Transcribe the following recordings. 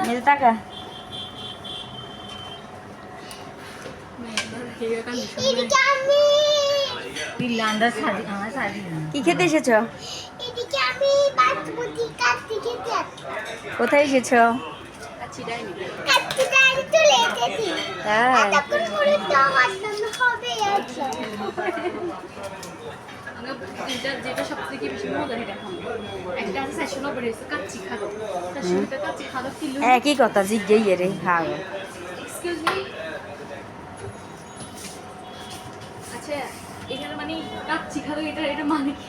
মেজে টাকা কি খেতে এসেছ কোথায় এসেছ? কাচ্চি আমার জন্য হবে আছে এটা যেটা সব থেকে বেশি মজা এটা খাব। একটা আছে চারশো নব্বই হয়েছে কাচ্চি খাদো চারশো টাকা কাচ্চি খাদো কিলো একই কথা জিজ্ঞেই রে হ্যাঁ এক্সকিউজ মি আচ্ছা এখানে মানে কাচ্চি খাদো এটা এটা মানে কি?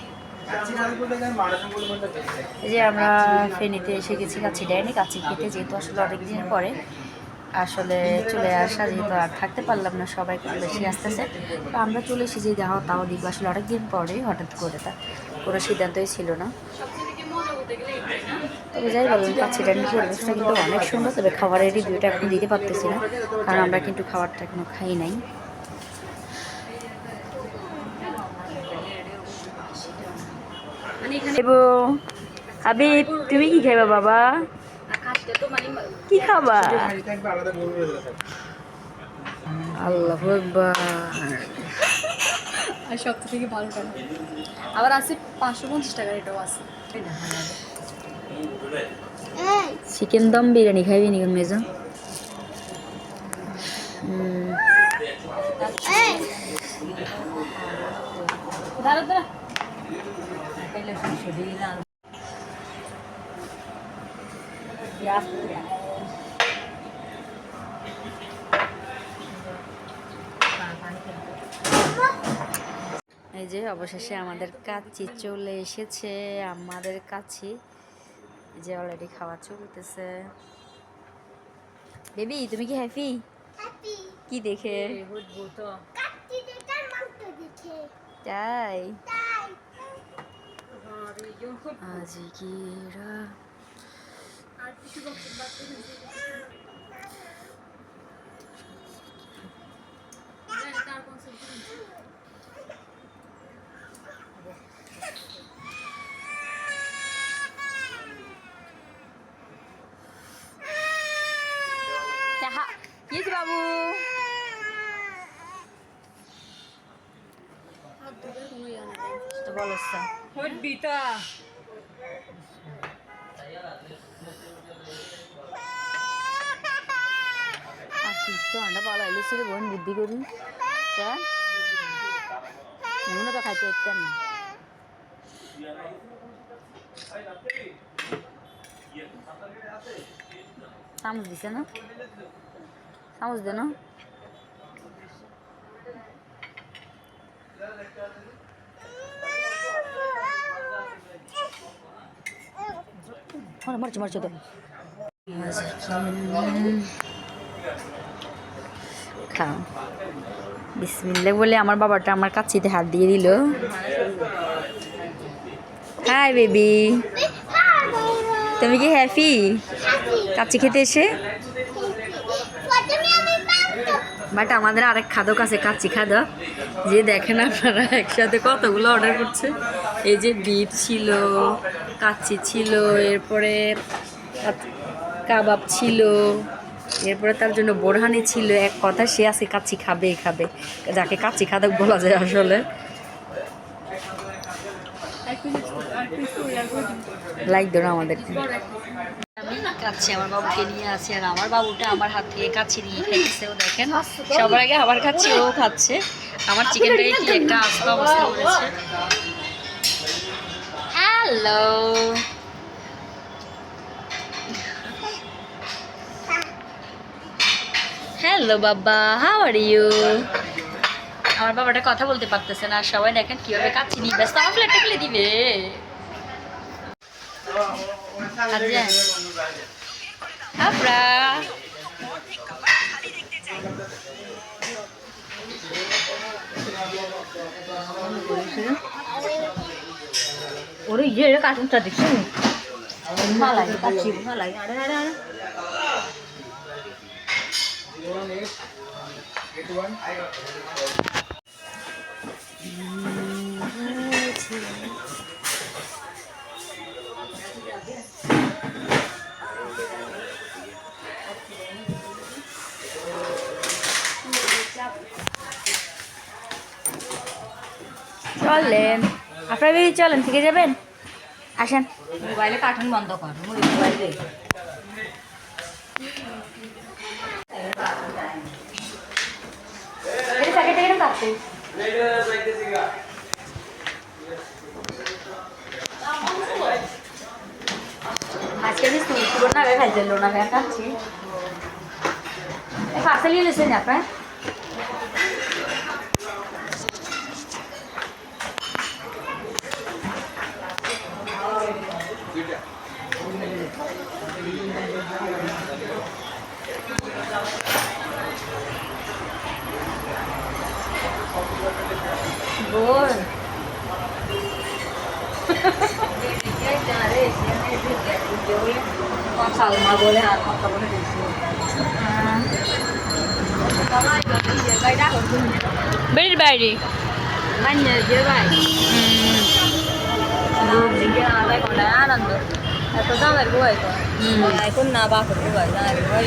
যে আমরা ফেনীতে এসে গেছি কাছি ডাইনি কাছি খেতে যেহেতু আসলে অনেক দিন পরে। আসলে চলে আসা যেহেতু আর থাকতে পারলাম না, সবাই খুব বেশি আসতেছে তো আমরা চলে এসেছি যাওয়া তাও দিব আসলে অনেক দিন পরে হঠাৎ করে তা, কোনো সিদ্ধান্তই ছিল না। তবে যাই বলুন কাছি পরিবেশটা কিন্তু অনেক সুন্দর। তবে খাবারের রিভিউটা এখন দিতে পারতেছি না, কারণ আমরা কিন্তু খাবারটা এখনও খাই নাই। মানে হাবিব তুমি কি খাইবা বাবা? মানে কি খাবা আল্লাহ আর সব থেকে ভালো। টাকা আবার আছে পাঁচশো পঞ্চাশ টাকার এটাও আছে চিকেন দম বিরিয়ানি খাইবি নি মেজো হুম, দাঁড়া দাঁড়া। এই যে অবশেষে আমাদের কাচ্চি চলে এসেছে আমাদের কাছে এই যে অলরেডি খাওয়া চলতেছে। বেবি তুমি কি হ্যাপি হ্যাপি কি দেখে? তাই দেখার মাংস দেখে। তাই তাই আজকেরা চাহা তো আন্ডা পালা এলেছিল বোন বুদ্ধি করি। হ্যাঁ এমন তো খাইতে একটার না। চামচ দিছে না? চামচ দে না? মারছে মারছে তো। খাও বিসমিল্লা বলে আমার বাবাটা আমার কাছিতে হাত দিয়ে দিল। হাই বেবি তুমি কি হ্যাপি কাচ্চি খেতে এসে? বাট আমাদের আরেক খাদক আছে কাচ্চি খাদক। যে দেখেন আপনারা, একসাথে কতগুলো অর্ডার করছে। এই যে বিফ ছিল কাচ্চি ছিল, এরপরে কাবাব ছিল এরপরে তার জন্য বোরহানি ছিল এক কথা, সে আছে কাচ্চি খাবে খাবে। যাকে কাচ্চি খাদক বলা যায় আসলে। লাইক ধরো আমাদেরকে আমি কাচ্ছি আমার বাবুকে নিয়ে আর আমার বাবুটা আমার হাত থেকে কাচ্ছি নিয়ে আবার খাচ্ছি ও খাচ্ছে। আমার হ্যালো হ্যালো বাবা হাউ আর ইউ আমার বাবাটা কথা বলতে পারতেছে না আর সবাই দেখেন কীভাবে কাচ্ছি নিয়ে ব্যস্ত আমার ফেলে দিবে। আচ্ছা। আমরা ওরে ইয়ে কার্টুনটা দেখছি? মালাই কাচ্ছি মালাই আরে আরে আরে। চলেন। আপনারা বেরিয়ে চলেন থেকে যাবেন? আসেন। মোবাইলে কার্টুন বন্ধ কর মোবাইলে। কাটতে আজকে আমি স্কুল না খাইতে না খাই খাচ্ছি পার্সেল নিয়ে এসেছেন আপনার বোন সালমা বলে আর কথা বলে দিয়েছি বেরির বাইরে মান্য যে ভাই আদায় করে আনন্দ এত দামের বই তো এখন না বাকর বই দামের বই